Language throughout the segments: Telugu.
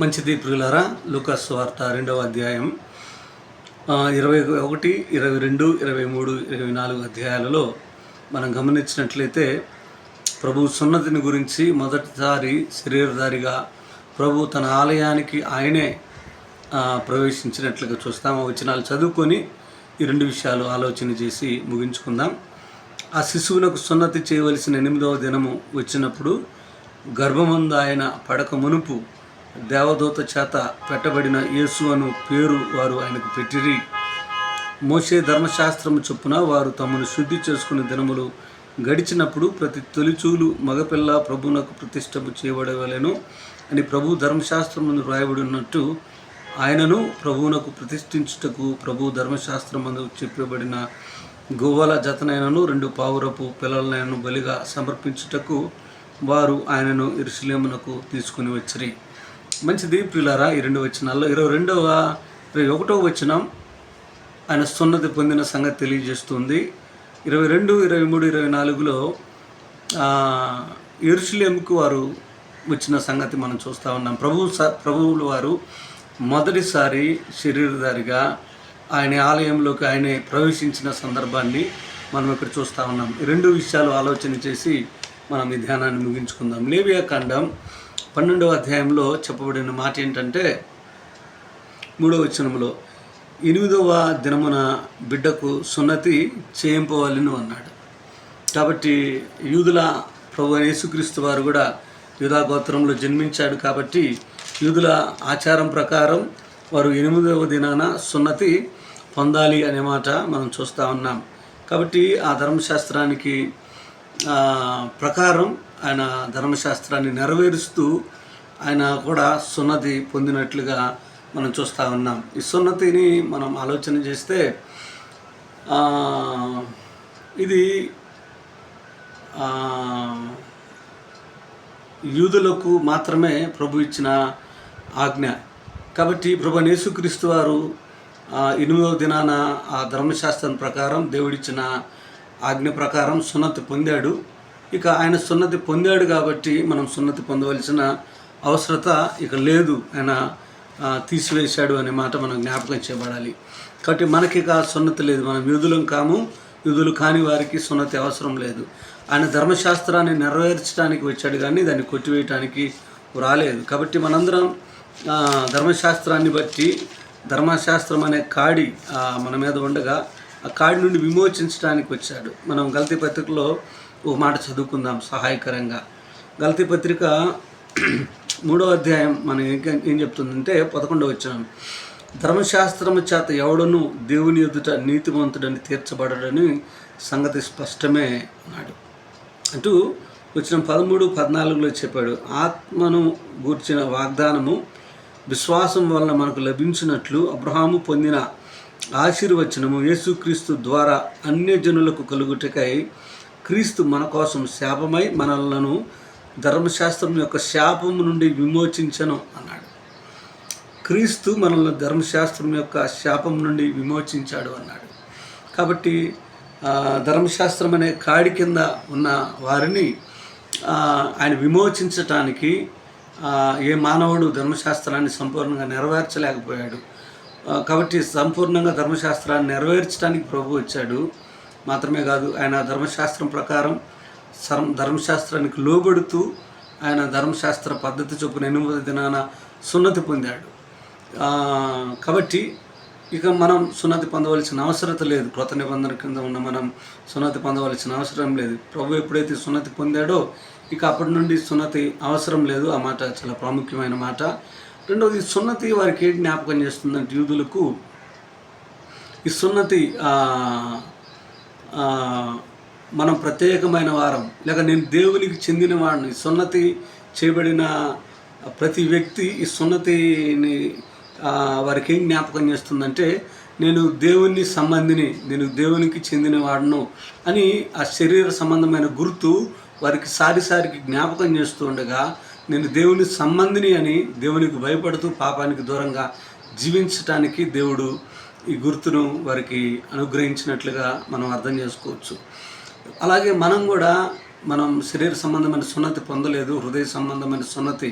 మంచిది ప్రియులారా లూకాస్ వార్త రెండవ అధ్యాయం ఇరవై ఒకటి ఇరవై రెండు ఇరవై మూడు ఇరవై నాలుగు అధ్యాయాలలో మనం గమనించినట్లయితే ప్రభు సున్నతిని గురించి మొదటిసారి శరీరధారిగా ప్రభు తన ఆలయానికి ఆయనే ప్రవేశించినట్లుగా చూస్తాము. వచనాలు చదువుకొని ఈ రెండు విషయాలు ఆలోచన చేసి ముగించుకుందాం. ఆ శిశువునకు సున్నతి చేయవలసిన ఎనిమిదవ దినము వచ్చినప్పుడు గర్భమందు ఆయన పడక మునుపు దేవదూత చేత పెట్టబడిన యేసు అను పేరు వారు ఆయనకు పెట్టిరి. మోసే ధర్మశాస్త్రము చొప్పున వారు తమను శుద్ధి చేసుకునే దినములు గడిచినప్పుడు ప్రతి తొలిచూలు మగపిల్ల ప్రభువునకు ప్రతిష్టము చేయబడవలేను అని ప్రభు ధర్మశాస్త్రమును రాయబడి ఉన్నట్టు ఆయనను ప్రభువునకు ప్రతిష్ఠించుటకు ప్రభు ధర్మశాస్త్రమందు చెప్పబడిన గోవాల జతనైనను రెండు పావురపు పిల్లలనైనను బలిగా సమర్పించుటకు వారు ఆయనను ఇరుసలేమునకు తీసుకుని వచ్చిరి. మంచిది ప్రియులారా ఈ రెండు వచనాల్లో. ఇరవై రెండవ ఇరవై ఒకటవ వచనం ఆయన సున్నతి పొందిన సంగతి తెలియజేస్తుంది. ఇరవై రెండు ఇరవై మూడు ఇరవై నాలుగులో ఎరుషులేముకు వారు వచ్చిన సంగతి మనం చూస్తూ ఉన్నాం. ప్రభు స ప్రభువులు వారు మొదటిసారి శరీరధారిగా ఆయన ఆలయంలోకి ఆయనే ప్రవేశించిన సందర్భాన్ని మనం ఇక్కడ చూస్తూ ఉన్నాం. రెండు విషయాలు ఆలోచన చేసి మనం ఈ ధ్యానాన్ని ముగించుకుందాం. లేవియా ఖండం పన్నెండవ అధ్యాయంలో చెప్పబడిన మాట ఏంటంటే మూడవ వచనంలో ఎనిమిదవ దినమున బిడ్డకు సున్నతి చేయింపవాలని అన్నాడు. కాబట్టి యూదుల ప్రభు యేసుక్రీస్తు వారు కూడా యూదా గోత్రంలో జన్మించాడు కాబట్టి యూదుల ఆచారం ప్రకారం వారు ఎనిమిదవ దినాన సున్నతి పొందాలి అనే మాట మనం చూస్తూ ఉన్నాం. కాబట్టి ఆ ధర్మశాస్త్రానికి ప్రకారం ఆయన ధర్మశాస్త్రాన్ని నెరవేరుస్తూ ఆయన కూడా సున్నతి పొందినట్లుగా మనం చూస్తూ ఉన్నాం. ఈ సున్నతిని మనం ఆలోచన చేస్తే ఇది యూదులకు మాత్రమే ప్రభు ఇచ్చిన ఆజ్ఞ. కాబట్టి ప్రభు యేసుక్రీస్తు వారు ఎనిమిదవ దినాన ఆ ధర్మశాస్త్రం ప్రకారం దేవుడిచ్చిన ఆజ్ఞ ప్రకారం సున్నతి పొందాడు. ఇక ఆయన సున్నతి పొందాడు కాబట్టి మనం సున్నతి పొందవలసిన అవసరత ఇక లేదు ఆయన తీసివేశాడు అనే మాట మనం జ్ఞాపకం చేయబడాలి. కాబట్టి మనకి ఇక సున్నతి లేదు. మనం యూదులం కాము యూదులు కాని వారికి సున్నతి అవసరం లేదు. ఆయన ధర్మశాస్త్రాన్ని నెరవేర్చడానికి వచ్చాడు కానీ దాన్ని కొట్టివేయటానికి రాలేదు. కాబట్టి మనందరం ధర్మశాస్త్రాన్ని బట్టి ధర్మశాస్త్రం అనే కాడి మన మీద ఉండగా ఆ కాడి నుండి విమోచించడానికి వచ్చాడు. మనం గల్తీ పత్రికలో ఒక మాట చదువుకుందాం సహాయకరంగా. గల్తీ పత్రిక మూడో అధ్యాయం మనం ఏం ఏం చెప్తుందంటే పదకొండవ వచ్చాం ధర్మశాస్త్రము చేత ఎవడను దేవుని ఎదుట నీతివంతుడని తీర్చబడడని సంగతి స్పష్టమే అన్నాడు. అంటూ వచ్చిన పదమూడు పద్నాలుగులో చెప్పాడు. ఆత్మను గూర్చిన వాగ్దానము విశ్వాసం వలన మనకు లభించినట్లు అబ్రహాము పొందిన ఆశీర్వచనము యేసుక్రీస్తు ద్వారా అన్యజనులకు కలుగుటకై క్రీస్తు మన కోసం శాపమై మనలను ధర్మశాస్త్రం యొక్క శాపము నుండి విమోచించను అన్నాడు. క్రీస్తు మనల్ని ధర్మశాస్త్రం యొక్క శాపం నుండి విమోచించాడు అన్నాడు. కాబట్టి ధర్మశాస్త్రం అనే కాడి కింద ఉన్న వారిని ఆయన విమోచించటానికి ఏ మానవుడు ధర్మశాస్త్రాన్ని సంపూర్ణంగా నెరవేర్చలేకపోయాడు. కాబట్టి సంపూర్ణంగా ధర్మశాస్త్రాన్ని నెరవేర్చడానికి ప్రభు వచ్చాడు. మాత్రమే కాదు ఆయన ధర్మశాస్త్రం ప్రకారం ధర్మశాస్త్రానికి లోబడుతూ ఆయన ధర్మశాస్త్ర పద్ధతి చొప్పున ఎనిమిది దినాన సున్నతి పొందాడు. కాబట్టి ఇక మనం సున్నతి పొందవలసిన అవసరత లేదు. కృత నిబంధన కింద ఉన్న మనం సున్నతి పొందవలసిన అవసరం లేదు. ప్రభు ఎప్పుడైతే సున్నతి పొందాడో ఇక అప్పటి నుండి సున్నతి అవసరం లేదు. ఆ మాట చాలా ప్రాముఖ్యమైన మాట. రెండవది సున్నతి వారికి ఏంటి జ్ఞాపకం చేస్తుందంటే యూదులకు ఈ సున్నతి మనం ప్రత్యేకమైన వారం లేక నేను దేవునికి చెందిన వాడిని సున్నతి చేయబడిన ప్రతి వ్యక్తి ఈ సున్నతిని వారికి ఏం జ్ఞాపకం చేస్తుందంటే నేను దేవుని సంబంధిని నేను దేవునికి చెందిన వాడను అని ఆ శరీర సంబంధమైన గుర్తు వారికి సారిసారికి జ్ఞాపకం చేస్తూ ఉండగా నేను దేవుని సంబంధిని అని దేవునికి భయపడుతూ పాపానికి దూరంగా జీవించటానికి దేవుడు ఈ గుర్తును వారికి అనుగ్రహించినట్లుగా మనం అర్థం చేసుకోవచ్చు. అలాగే మనం కూడా మనం శరీర సంబంధమైన సున్నతి పొందలేదు హృదయ సంబంధమైన సున్నతి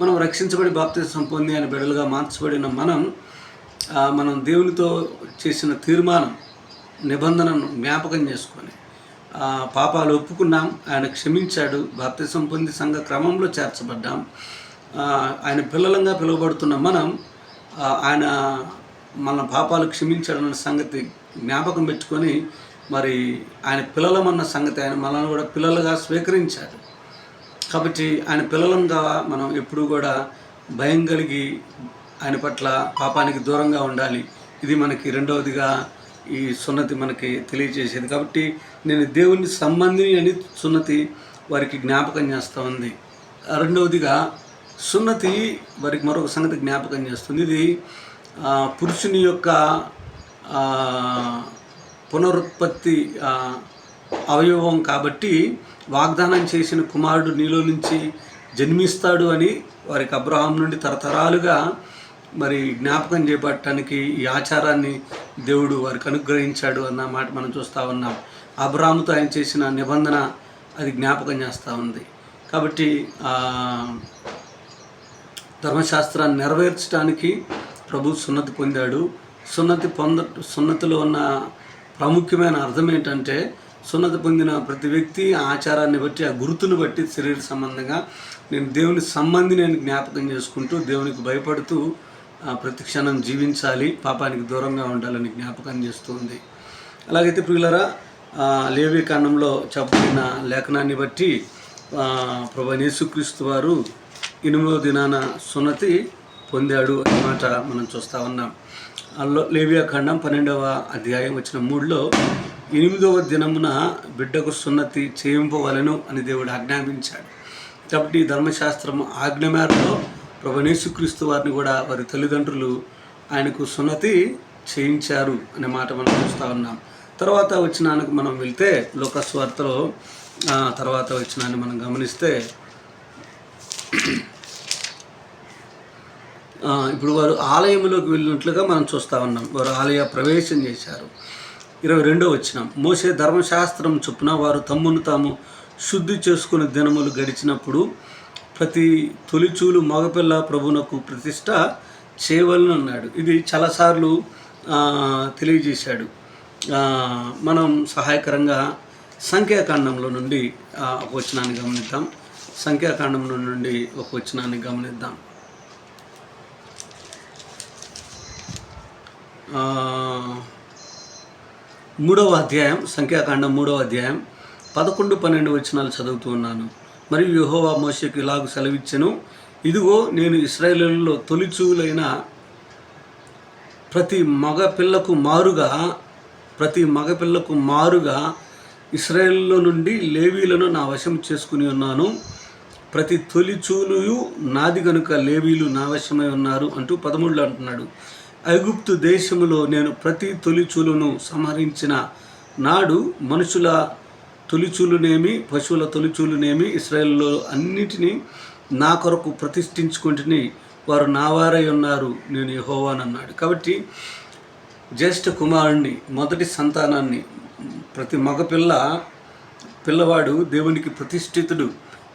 మనం రక్షించబడి బాప్తిసం పొంది అని బిడలుగా మార్చబడిన మనం మనం దేవునితో చేసిన తీర్మానం నిబంధనను జ్ఞాపకం చేసుకొని పాపాలు ఒప్పుకున్నాం ఆయన క్షమించాడు బాప్తిసం పొంది సంఘ క్రమంలో చేర్చబడ్డాం ఆయన పిల్లలంగా పిలువబడుతున్న మనం ఆయన మన పాపాలు క్షమించాడన్న సంగతి జ్ఞాపకం పెట్టుకొని మరి ఆయన పిల్లలమన్న సంగతి ఆయన మనల్ని కూడా పిల్లలుగా స్వీకరించాడు. కాబట్టి ఆయన పిల్లలంగా మనం ఎప్పుడూ కూడా భయం కలిగి ఆయన పట్ల పాపానికి దూరంగా ఉండాలి. ఇది మనకి రెండవదిగా ఈ సున్నతి మనకి తెలియజేసేది. కాబట్టి నేను దేవుని సంబంధిని అని సున్నతి వారికి జ్ఞాపకం చేస్తూ ఉంది. రెండవదిగా సున్నతి వారికి మరొక సంగతి జ్ఞాపకం చేస్తుంది. ఇది పురుషుని యొక్క పునరుత్పత్తి అవయవం కాబట్టి వాగ్దానం చేసిన కుమారుడు నీలో నుంచి జన్మిస్తాడు అని వారికి అబ్రహాం నుండి తరతరాలుగా మరి జ్ఞాపకం చేపట్టడానికి ఈ ఆచారాన్ని దేవుడు వారికి అనుగ్రహించాడు అన్న మాట మనం చూస్తూ ఉన్నాం. అబ్రహాముతో ఆయన చేసిన నిబంధన అది జ్ఞాపకం చేస్తూ ఉంది. కాబట్టి ధర్మశాస్త్రాన్ని నెరవేర్చడానికి ప్రభు సున్నతి పొందాడు. సున్నతి పొంద సున్నతిలో ఉన్న ప్రాముఖ్యమైన అర్థం ఏంటంటే సున్నతి పొందిన ప్రతి వ్యక్తి ఆచారాన్ని బట్టి ఆ గుర్తును బట్టి శరీర సంబంధంగా నేను దేవుని సంబంధి నేను జ్ఞాపకం చేసుకుంటూ దేవునికి భయపడుతూ ఆ, ప్రతి క్షణం జీవించాలి పాపానికి దూరంగా ఉండాలని జ్ఞాపకం చేస్తుంది. అలాగైతే ప్రియులరా లేవి కాండంలో చెప్పబడిన లేఖనాన్ని బట్టి ప్రభు యేసుక్రీస్తు వారు ఎనిమిదో దినాన సున్నతి పొందాడు అన్నమాట మనం చూస్తూ ఉన్నాం. అందులో లేవియా ఖండం పన్నెండవ అధ్యాయం వచ్చిన మూడులో ఎనిమిదవ దినమున బిడ్డకు సున్నతి చేయింపవలను అని దేవుడు ఆజ్ఞాపించాడు. కాబట్టి ధర్మశాస్త్రం ఆజ్ఞ మేరలో ప్రభనేసుక్రీస్తు వారిని కూడా వారి తల్లిదండ్రులు ఆయనకు సున్నతి చేయించారు అనే మాట మనం చూస్తూ ఉన్నాం. తర్వాత వచ్చినానికి మనం వెళ్తే లోకస్వార్తలో తర్వాత వచ్చినాన్ని మనం గమనిస్తే ఇప్పుడు వారు ఆలయంలోకి వెళ్ళినట్లుగా మనం చూస్తూ ఉన్నాం. వారు ఆలయ ప్రవేశం చేశారు. ఇరవై రెండో వచ్చిన మోసే ధర్మశాస్త్రం చొప్పున వారు తమ్మును తాము శుద్ధి చేసుకుని దినములు గడిచినప్పుడు ప్రతి తొలిచూలు మగపిల్ల ప్రభునకు ప్రతిష్ట చేయవలను అన్నాడు. ఇది చాలాసార్లు తెలియజేశాడు. మనం సహాయకరంగా సంఖ్యాకాండంలో నుండి ఒక వచనాన్ని గమనిద్దాం. సంఖ్యాకాండంలో నుండి ఒక వచనాన్ని గమనిద్దాం. మూడవ అధ్యాయం సంఖ్యాకాండం మూడవ అధ్యాయం పదకొండు పన్నెండు వచనాలు చదువుతూ ఉన్నాను. మరియు యుహోవా మోషకు ఇలాగ సెలవిచ్చెను ఇదిగో నేను ఇస్రాయేలులో తొలిచూలైన ప్రతి మగపిల్లకు మారుగా ప్రతి మగపిల్లకు మారుగా ఇస్రాయేల్లో నుండి లేవీలను నా వశం చేసుకుని ఉన్నాను. ప్రతి తొలిచూలు నాది గనుక లేవీలు నా వశమై ఉన్నారు అంటూ పదమూడులో అంటున్నాడు. ఐగుప్తు దేశములో నేను ప్రతి తొలిచూలును సంహరించిన నాడు మనుషుల తొలిచూలునేమి పశువుల తొలిచూలునేమి ఇస్రాయేల్లో అన్నిటినీ నా కొరకు ప్రతిష్ఠించుకుంటుని వారు నావారై ఉన్నారు నేను యెహోవానన్నాడు. కాబట్టి జ్యేష్ఠ కుమారుణ్ణి మొదటి సంతానాన్ని ప్రతి మగపిల్ల పిల్లవాడు దేవునికి ప్రతిష్ఠితుడు.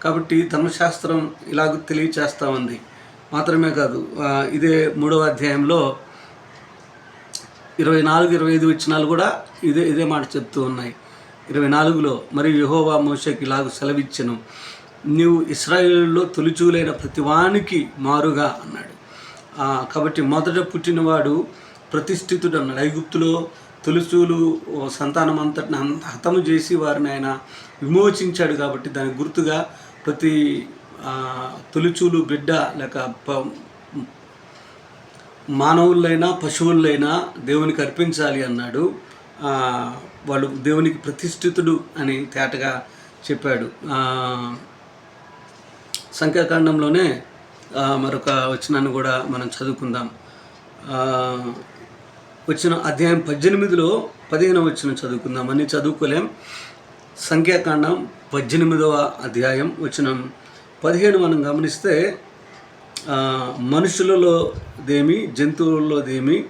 కాబట్టి ధర్మశాస్త్రం ఇలాగ తెలియచేస్తూ ఉంది. మాత్రమే కాదు ఇదే మూడవ అధ్యాయంలో ఇరవై నాలుగు ఇరవై ఐదు వచ్చినాలు కూడా ఇదే ఇదే మాట చెప్తూ ఉన్నాయి. ఇరవై నాలుగులో మరియు యహోవా మోషకి ఇలాగ సెలవిచ్చను. నీవు ఇస్రాయేల్లో తొలిచూలైన ప్రతివానికి మారుగా అన్నాడు. కాబట్టి మొదట పుట్టినవాడు ప్రతిష్ఠితుడు అన్నాడు ఐగుప్తులో తొలిచూలు సంతానం అంతటిని హతము చేసి వారిని ఆయన విమోచించాడు కాబట్టి దాని గుర్తుగా ప్రతి తొలిచూలు బిడ్డ లేక ప- మానవులైనా పశువులైనా దేవునికి అర్పించాలి అన్నాడు. వాళ్ళు దేవునికి ప్రతిష్ఠితుడు అని తేటగా చెప్పాడు. సంఖ్యాకాండంలోనే మరొక వచనాన్ని కూడా మనం చదువుకుందాం. వచ్చిన అధ్యాయం పద్దెనిమిదిలో పదిహేను వచ్చిన చదువుకుందాం. అన్ని చదువుకోలేం. సంఖ్యాకాండం పద్దెనిమిదవ అధ్యాయం వచ్చిన పదిహేను మనం గమనిస్తే మనుషులలోదేమి జంతువులలోదేమి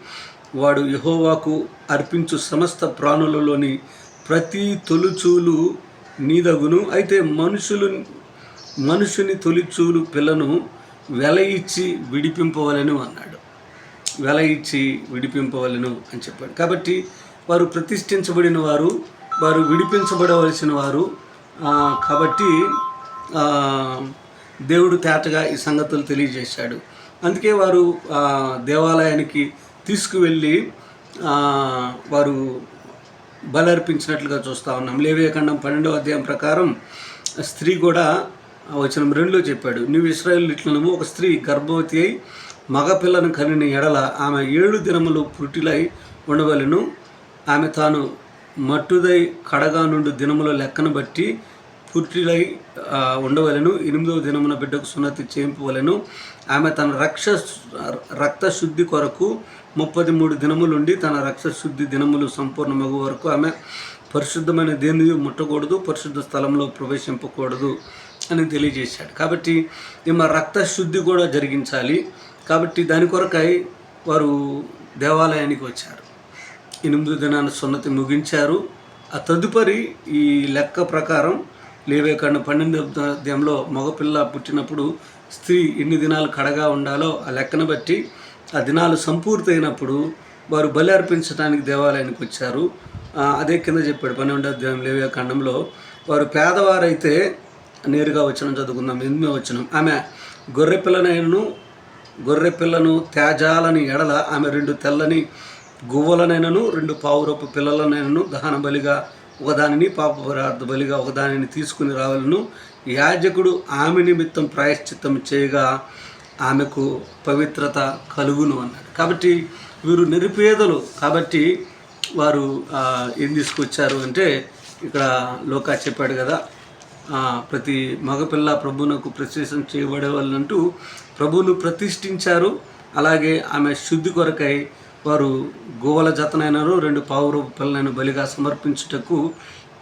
వాడు యహోవాకు అర్పించు సమస్త ప్రాణులలోని ప్రతి తొలుచూలు నీదగును. అయితే మనుషులు మనుషుని తొలిచూలు పిల్లను వెల ఇచ్చి విడిపింపవలను అన్నాడు. వెల ఇచ్చి విడిపింపవలను అని చెప్పాడు. కాబట్టి వారు ప్రతిష్ఠించబడిన వారు వారు విడిపించబడవలసిన వారు కాబట్టి దేవుడు తేటగా ఈ సంగతులు తెలియజేశాడు. అందుకే వారు దేవాలయానికి తీసుకువెళ్ళి వారు బలర్పించినట్లుగా చూస్తూ ఉన్నాం. లేవియఖండం పన్నెండవ అధ్యాయం ప్రకారం స్త్రీ కూడా వచనం రెండులో చెప్పాడు. నువ్వు ఇస్రాయల్ ఇట్లను ఒక స్త్రీ గర్భవతి అయి మగపిల్లను కనిన ఎడల ఆమె ఏడు దినములు పుట్టిలై ఉండవలను. ఆమె తాను మట్టుదై కడగా నుండి దినముల లెక్కను బట్టి పుట్టిలై ఉండవలను ఉండవలెను ఎనిమిదవ దినమున బిడ్డకు సున్నతి చేయింపవలెను. ఆమె తన రక్ష రక్త శుద్ధి కొరకు ముప్పది మూడు దినములుండి తన రక్త శుద్ధి దినములు సంపూర్ణమగు వరకు ఆమె పరిశుద్ధమైన దేని ముట్టకూడదు పరిశుద్ధ స్థలంలో ప్రవేశింపకూడదు అని తెలియజేశాడు. కాబట్టి ఈమె రక్త శుద్ధి కూడా జరిగించాలి. కాబట్టి దాని కొరకై వారు దేవాలయానికి వచ్చారు. ఎనిమిది దినాన్ని సున్నతి ముగించారు. ఆ తదుపరి ఈ లెక్క ప్రకారం లేవేకాండ పన్నెండు అధ్యాయంలో మగపిల్ల పుట్టినప్పుడు స్త్రీ ఎన్ని దినాలు కడగా ఉండాలో ఆ లెక్కను బట్టి ఆ దినాలు సంపూర్తయినప్పుడు వారు బలి అర్పించడానికి దేవాలయానికి వచ్చారు. అదే కింద చెప్పాడు పన్నెండో అధ్యాయం లేవేకాండంలో వారు పేదవారైతే నేరుగా వచ్చిన చదువుకుందాం. ఎనిమిదో వచ్చిన ఆమె గొర్రె పిల్లనైనను గొర్రె పిల్లను తేజాలని ఎడల ఆమె రెండు తెల్లని గువ్వలనైనను రెండు పావురపు పిల్లలనైనను దహన బలిగా ఒకదానిని పాపపరార్థ బలిగా ఒకదానిని తీసుకుని రావాలను. యాజకుడు ఆమె నిమిత్తం ప్రాయశ్చిత్తం చేయగా ఆమెకు పవిత్రత కలుగును అన్నాడు. కాబట్టి వీరు నిరుపేదలు. కాబట్టి వారు ఏం తీసుకొచ్చారు అంటే ఇక్కడ లోకా చెప్పాడు కదా ప్రతి మగపిల్ల ప్రభువునకు ప్రతిష్టం చేయబడే వాళ్ళంటూ ప్రభువును ప్రతిష్ఠించారు. అలాగే ఆమె శుద్ధి కొరకై వారు గోవల జతనైనను రెండు పావురు పిల్లలను బలిగా సమర్పించుటకు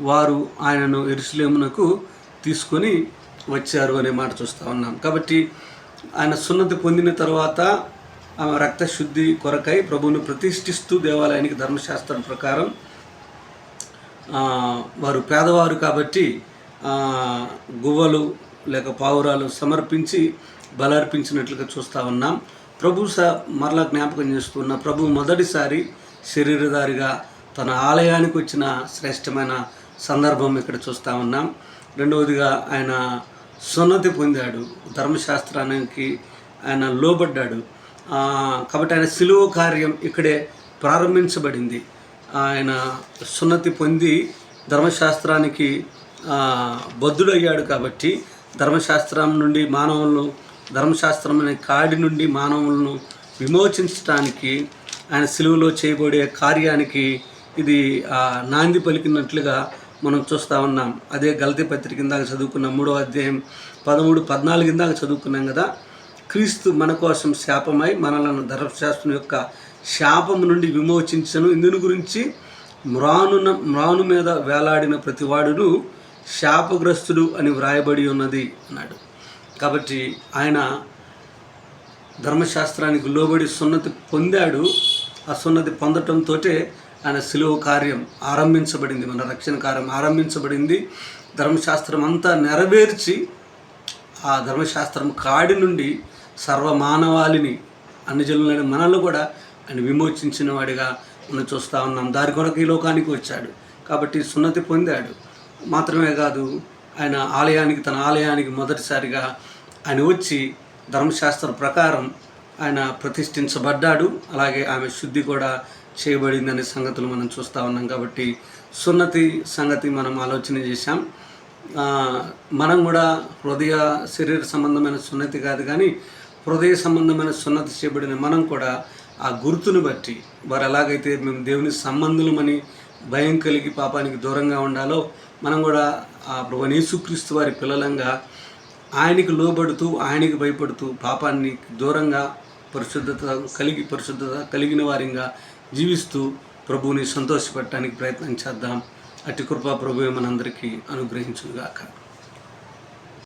వారు ఆయనను ఎరుసలేమునకు తీసుకొని వచ్చారు అనే మాట చూస్తూ ఉన్నాం. కాబట్టి ఆయన సున్నతి పొందిన తర్వాత ఆమె రక్త శుద్ధి కొరకై ప్రభువును ప్రతిష్ఠిస్తూ దేవాలయానికి ధర్మశాస్త్రం ప్రకారం వారు పేదవారు కాబట్టి గువ్వలు లేక పావురాలు సమర్పించి బలర్పించినట్లుగా చూస్తూ ఉన్నాం. ప్రభు స మరలా జ్ఞాపకం చేస్తున్న ప్రభు మొదటిసారి శరీరధారిగా తన ఆలయానికి వచ్చిన శ్రేష్టమైన సందర్భం ఇక్కడ చూస్తూ ఉన్నాం. రెండవదిగా ఆయన సున్నతి పొందాడు. ధర్మశాస్త్రానికి ఆయన లోబడ్డాడు. కాబట్టి ఆయన సిలువ కార్యం ఇక్కడే ప్రారంభించబడింది. ఆయన సున్నతి పొంది ధర్మశాస్త్రానికి బద్దుడయ్యాడు కాబట్టి ధర్మశాస్త్రం నుండి మానవులను ధర్మశాస్త్రం అనే కాడి నుండి మానవులను విమోచించడానికి ఆయన సిలువలో చేయబడే కార్యానికి ఇది ఆ, నాంది పలికినట్లుగా మనం చూస్తూ ఉన్నాం. అదే గలతి పత్రిక ఇందాక చదువుకున్న మూడో అధ్యాయం పదమూడు పద్నాలుగు ఇందాక చదువుకున్నాం కదా? క్రీస్తు మన కోసం శాపమై మనలను ధర్మశాస్త్రం యొక్క శాపం నుండి విమోచించను. ఇందుని గురించి మ్రానున మ్రాను మీద వేలాడిన ప్రతివాడును శాపగ్రస్తుడు అని వ్రాయబడి ఉన్నది అన్నాడు. కాబట్టి ఆయన ధర్మశాస్త్రానికి లోబడి సున్నతి పొందాడు. ఆ సున్నతి పొందటంతో ఆయన సిలువ కార్యం ఆరంభించబడింది. మన రక్షణ కార్యం ఆరంభించబడింది. ధర్మశాస్త్రం అంతా నెరవేర్చి ఆ ధర్మశాస్త్రం కాడి నుండి సర్వమానవాళిని అన్ని జనులైన మనల్ని కూడా ఆయన విమోచించిన వాడిగా మనం చూస్తూ ఉన్నాం. దారి కొరకు ఈ లోకానికి వచ్చాడు. కాబట్టి సున్నతి పొందాడు. మాత్రమే కాదు ఆయన ఆలయానికి తన ఆలయానికి మొదటిసారిగా ఆయన వచ్చి ధర్మశాస్త్ర ప్రకారం ఆయన ప్రతిష్ఠించబడ్డాడు. అలాగే ఆమె శుద్ధి కూడా చేయబడిందనే సంగతులు మనం చూస్తూ ఉన్నాం కాబట్టి సున్నతి సంగతి మనం ఆలోచన చేశాం. మనం కూడా హృదయ శరీర సంబంధమైన సున్నతి కాదు కానీ హృదయ సంబంధమైన సున్నతి చేయబడిన మనం కూడా ఆ గుర్తును బట్టి వారు ఎలాగైతే మేము దేవుని సంబంధులమని భయం కలిగి పాపానికి దూరంగా ఉండాలో మనం కూడా ప్రభు యేసుక్రీస్తు వారి పిల్లలంగా ఆయనకి లోబడుతూ ఆయనకి భయపడుతూ పాపాన్ని దూరంగా పరిశుద్ధత కలిగి పరిశుద్ధత కలిగిన వారిగా జీవిస్తూ ప్రభువుని సంతోషపెట్టడానికి ప్రయత్నం చేద్దాం. అట్టి కృపా ప్రభువే మనందరికీ అనుగ్రహించుగాక